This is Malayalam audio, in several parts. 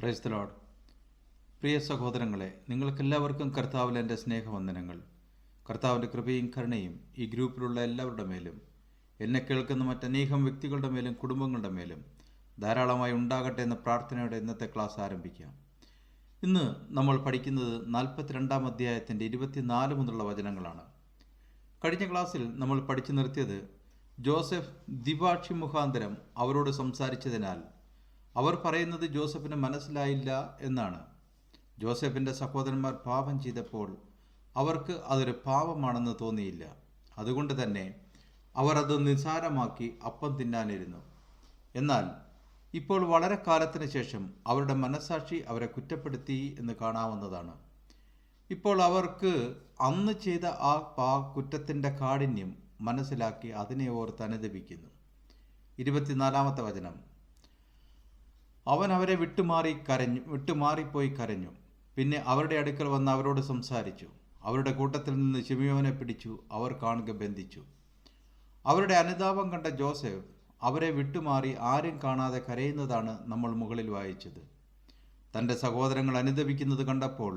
പ്രൈസ് ദ ലോഡ് പ്രിയ സഹോദരങ്ങളെ നിങ്ങൾക്കെല്ലാവർക്കും കർത്താവിൽ എന്റെ സ്നേഹവന്ദനങ്ങൾ. കർത്താവിന്റെ കൃപയും കരുണയും ഈ ഗ്രൂപ്പിലുള്ള എല്ലാവരുടെ മേലും എന്നെ കേൾക്കുന്ന മറ്റനേകം വ്യക്തികളുടെ മേലും കുടുംബങ്ങളുടെ മേലും ധാരാളമായി ഉണ്ടാകട്ടെ എന്ന പ്രാർത്ഥനയോടെ ഇന്നത്തെ ക്ലാസ് ആരംഭിക്കാം. ഇന്ന് നമ്മൾ പഠിക്കുന്നത് നാൽപ്പത്തിരണ്ടാം അധ്യായത്തിന്റെ ഇരുപത്തിനാല് മുതലുള്ള വചനങ്ങളാണ്. കഴിഞ്ഞ ക്ലാസ്സിൽ നമ്മൾ പഠിച്ചു നിർത്തിയത് ജോസഫ് ദിവാക്ഷി മുഖാന്തരം അവരോട് സംസാരിച്ചതിനാൽ അവർ പറയുന്നത് ജോസഫിന് മനസ്സിലായില്ല എന്നാണ്. ജോസഫിന്റെ സഹോദരന്മാർ പാപം ചെയ്തപ്പോൾ അവർക്ക് അതൊരു പാപമാണെന്ന് തോന്നിയില്ല. അതുകൊണ്ട് തന്നെ അവർ അത് നിസാരമാക്കി അപ്പം തിന്നാനിരുന്നു. എന്നാൽ ഇപ്പോൾ വളരെ കാലത്തിന് ശേഷം അവരുടെ മനസാക്ഷി അവരെ കുറ്റപ്പെടുത്തി എന്ന് കാണാവുന്നതാണ്. ഇപ്പോൾ അവർക്ക് അന്ന് ചെയ്ത ആ പാ കുറ്റത്തിന്റെ കാഠിന്യം മനസ്സിലാക്കി അതിനെ ഓർത്ത് അനുദപിക്കുന്നു ഇരുപത്തിനാലാമത്തെ വചനം. അവൻ അവരെ വിട്ടുമാറി കരഞ്ഞു വിട്ടുമാറിപ്പോയി കരഞ്ഞു. പിന്നെ അവരുടെ അടുക്കൽ വന്ന് അവരോട് സംസാരിച്ചു. അവരുടെ കൂട്ടത്തിൽ നിന്ന് ശിമിയോനെ പിടിച്ചു അവർ കാണുക ബന്ധിച്ചു. അവരുടെ അനുതാപം കണ്ട ജോസഫ് അവരെ വിട്ടുമാറി ആരും കാണാതെ കരയുന്നതാണ് നമ്മൾ മുകളിൽ വായിച്ചത്. തന്റെ സഹോദരങ്ങൾ അനുദപിക്കുന്നത് കണ്ടപ്പോൾ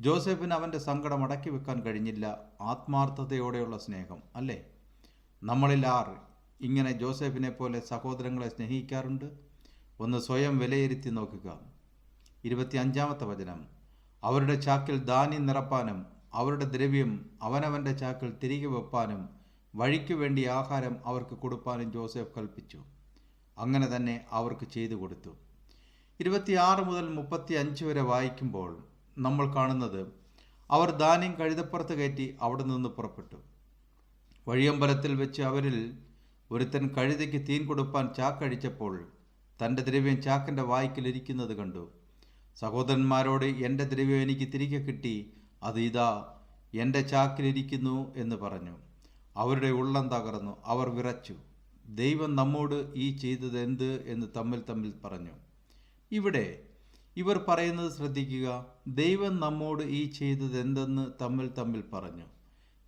ജോസഫിന് അവന്റെ സങ്കടം അടക്കി വെക്കാൻ കഴിഞ്ഞില്ല ആത്മാർത്ഥതയോടെയുള്ള സ്നേഹം അല്ലേ? നമ്മളിൽ ആർ ഇങ്ങനെ ജോസഫിനെ പോലെ സഹോദരങ്ങളെ സ്നേഹിക്കാറുണ്ട്? ഒന്ന് സ്വയം വിലയിരുത്തി നോക്കുക. ഇരുപത്തി അഞ്ചാമത്തെ വചനം. അവരുടെ ചാക്കിൽ ധാന്യം നിറപ്പാനും അവരുടെ ദ്രവ്യം അവനവന്റെ ചാക്കിൽ തിരികെ വെപ്പാനും വഴിക്ക് വേണ്ടി ആഹാരം അവർക്ക് കൊടുപ്പാനും ജോസഫ് കൽപ്പിച്ചു. അങ്ങനെ തന്നെ അവർക്ക് ചെയ്തു കൊടുത്തു. ഇരുപത്തിയാറ് മുതൽ മുപ്പത്തി അഞ്ച് വരെ വായിക്കുമ്പോൾ നമ്മൾ കാണുന്നത് അവർ ധാന്യം കഴുതപ്പുറത്ത് കയറ്റി അവിടെ നിന്ന് പുറപ്പെട്ടു. വഴിയമ്പലത്തിൽ വെച്ച് അവരിൽ ഒരുത്തൻ കഴുതയ്ക്ക് തീൻ കൊടുപ്പാൻ ചാക്കഴിച്ചപ്പോൾ തന്റെ ദ്രവ്യം ചാക്കന്റെ വായ്ക്കലിരിക്കുന്നത് കണ്ടു. സഹോദരന്മാരോട് എന്റെ ദ്രവ്യം എനിക്ക് തിരികെ കിട്ടി. അത് ഇതാ എന്റെ ചാക്കിലിരിക്കുന്നു എന്ന് പറഞ്ഞു. അവരുടെ ഉള്ളം തകർന്നു. അവർ വിറച്ചു. ദൈവം നമ്മോട് ഈ ചെയ്തത് എന്ത് എന്ന് തമ്മിൽ തമ്മിൽ പറഞ്ഞു. ഇവിടെ ഇവർ പറയുന്നത് ശ്രദ്ധിക്കുക. ദൈവം നമ്മോട് ഈ ചെയ്തത് എന്തെന്ന് തമ്മിൽ തമ്മിൽ പറഞ്ഞു.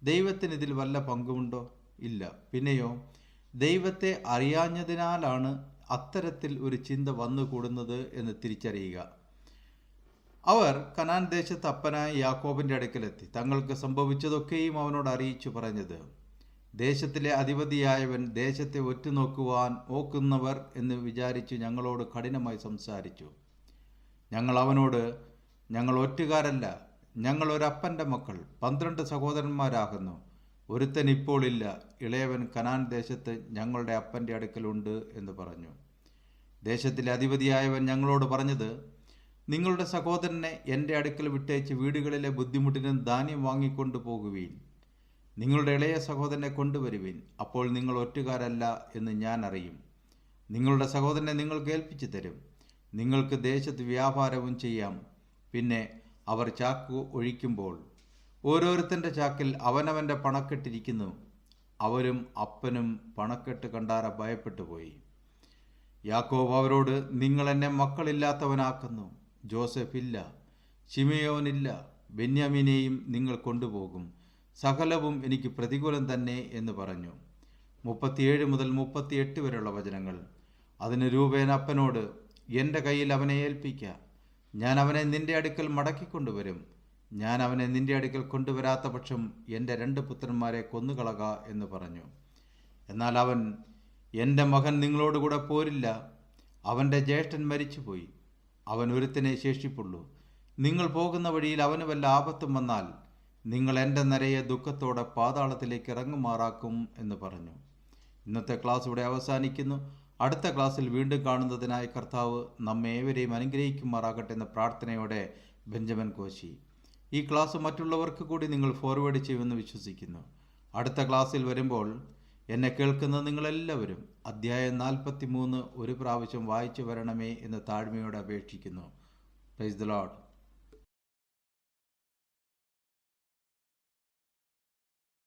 ദൈവത്തിന് ഇതിൽ വല്ല പങ്കുമുണ്ടോ? ഇല്ല. പിന്നെയോ ദൈവത്തെ അറിയാഞ്ഞതിനാലാണ് അത്തരത്തിൽ ഒരു ചിന്ത വന്നുകൂടുന്നത് എന്ന് തിരിച്ചറിയുക. അവർ കനാൻ ദേശത്ത് അപ്പനായ യാക്കോബിന്റെ അടുക്കലെത്തി. തങ്ങൾക്ക് സംഭവിച്ചതൊക്കെയും അവനോട് അറിയിച്ചു പറഞ്ഞത് ദേശത്തിലെ അധിപതിയായവൻ ദേശത്തെ ഒറ്റുനോക്കുവാൻ ഓക്കുന്നവർ എന്ന് വിചാരിച്ച് ഞങ്ങളോട് കഠിനമായി സംസാരിച്ചു. ഞങ്ങൾ അവനോട് ഞങ്ങൾ ഒറ്റുകാരല്ല ഞങ്ങൾ ഒരു ഒരപ്പന്റെ മക്കൾ പന്ത്രണ്ട് സഹോദരന്മാരാകുന്നു. ഒരുത്തൻ ഇപ്പോൾ ഇല്ല. ഇളയവൻ കനാൻ ദേശത്ത് ഞങ്ങളുടെ അപ്പന്റെ അടുക്കലുണ്ട് എന്ന് പറഞ്ഞു. ദേശത്തിലെ അധിപതിയായവൻ ഞങ്ങളോട് പറഞ്ഞത് നിങ്ങളുടെ സഹോദരനെ എന്റെ അടുക്കൽ വിട്ടയച്ച് വീടുകളിലെ ബുദ്ധിമുട്ടിനും ധാന്യം വാങ്ങിക്കൊണ്ടു പോകുവീൻ. നിങ്ങളുടെ ഇളയ സഹോദരനെ കൊണ്ടുവരുവീൻ. അപ്പോൾ നിങ്ങൾ ഒറ്റുകാരല്ല എന്ന് ഞാൻ അറിയും. നിങ്ങളുടെ സഹോദരനെ നിങ്ങൾ ഏൽപ്പിച്ചു തരും. നിങ്ങൾക്ക് ദേശത്ത് വ്യാപാരവും ചെയ്യാം. പിന്നെ അവർ ചാക്കു ഒഴിക്കുമ്പോൾ ഓരോരുത്തന്റെ ചാക്കിൽ അവനവന്റെ പണക്കെട്ടിരിക്കുന്നു. അവരും അപ്പനും പണക്കെട്ട് കണ്ടാറ ഭയപ്പെട്ടു പോയി യാക്കോബ് അവരോട് നിങ്ങൾ എന്നെ മക്കളില്ലാത്തവനാക്കുന്നു. ജോസഫ് ഇല്ല. ഷിമയോനില്ല ബെന്യാമിനെയും നിങ്ങൾ കൊണ്ടുപോകും. സകലവും എനിക്ക് പ്രതികൂലം തന്നെ എന്ന് പറഞ്ഞു. മുപ്പത്തിയേഴ് മുതൽ മുപ്പത്തിയെട്ട് വരെയുള്ള വചനങ്ങൾ. അതിന് രൂപേൻ അപ്പനോട് എന്റെ കയ്യിൽ അവനെ ഏൽപ്പിക്ക. ഞാൻ അവനെ നിന്റെ അടുക്കൽ മടക്കിക്കൊണ്ടുവരും. ഞാൻ അവനെ നിന്റെ അടുക്കൽ കൊണ്ടുവരാത്ത പക്ഷം എന്റെ രണ്ട് പുത്രന്മാരെ കൊന്നുകളക എന്ന് പറഞ്ഞു. എന്നാൽ അവൻ എന്റെ മകൻ നിങ്ങളോടുകൂടെ പോരില്ല. അവന്റെ ജ്യേഷ്ഠൻ മരിച്ചുപോയി. അവൻ ഒരുത്തിനെ ശേഷിപ്പുള്ളൂ. നിങ്ങൾ പോകുന്ന വഴിയിൽ അവന് വല്ല ആപത്തും വന്നാൽ നിങ്ങൾ എന്റെ നിരയെ ദുഃഖത്തോടെ പാതാളത്തിലേക്ക് ഇറങ്ങുമാറാക്കും എന്ന് പറഞ്ഞു. ഇന്നത്തെ ക്ലാസ് ഇവിടെ അവസാനിക്കുന്നു. അടുത്ത ക്ലാസ്സിൽ വീണ്ടും കാണുന്നതിനായി കർത്താവ് നമ്മെ ഏവരെയും അനുഗ്രഹിക്കുമാറാകട്ടെ എന്ന പ്രാർത്ഥനയോടെ ബെഞ്ചമിൻ കോശി. ഈ ക്ലാസ് മറ്റുള്ളവർക്ക് കൂടി നിങ്ങൾ ഫോർവേഡ് ചെയ്യുമെന്ന് വിശ്വസിക്കുന്നു. അടുത്ത ക്ലാസ്സിൽ വരുമ്പോൾ എന്നെ കേൾക്കുന്ന നിങ്ങളെല്ലാവരും അധ്യായം നാൽപ്പത്തി മൂന്ന് ഒരു പ്രാവശ്യം വായിച്ചു വരണമേ എന്ന് താഴ്മയോടെ അപേക്ഷിക്കുന്നു. Praise the load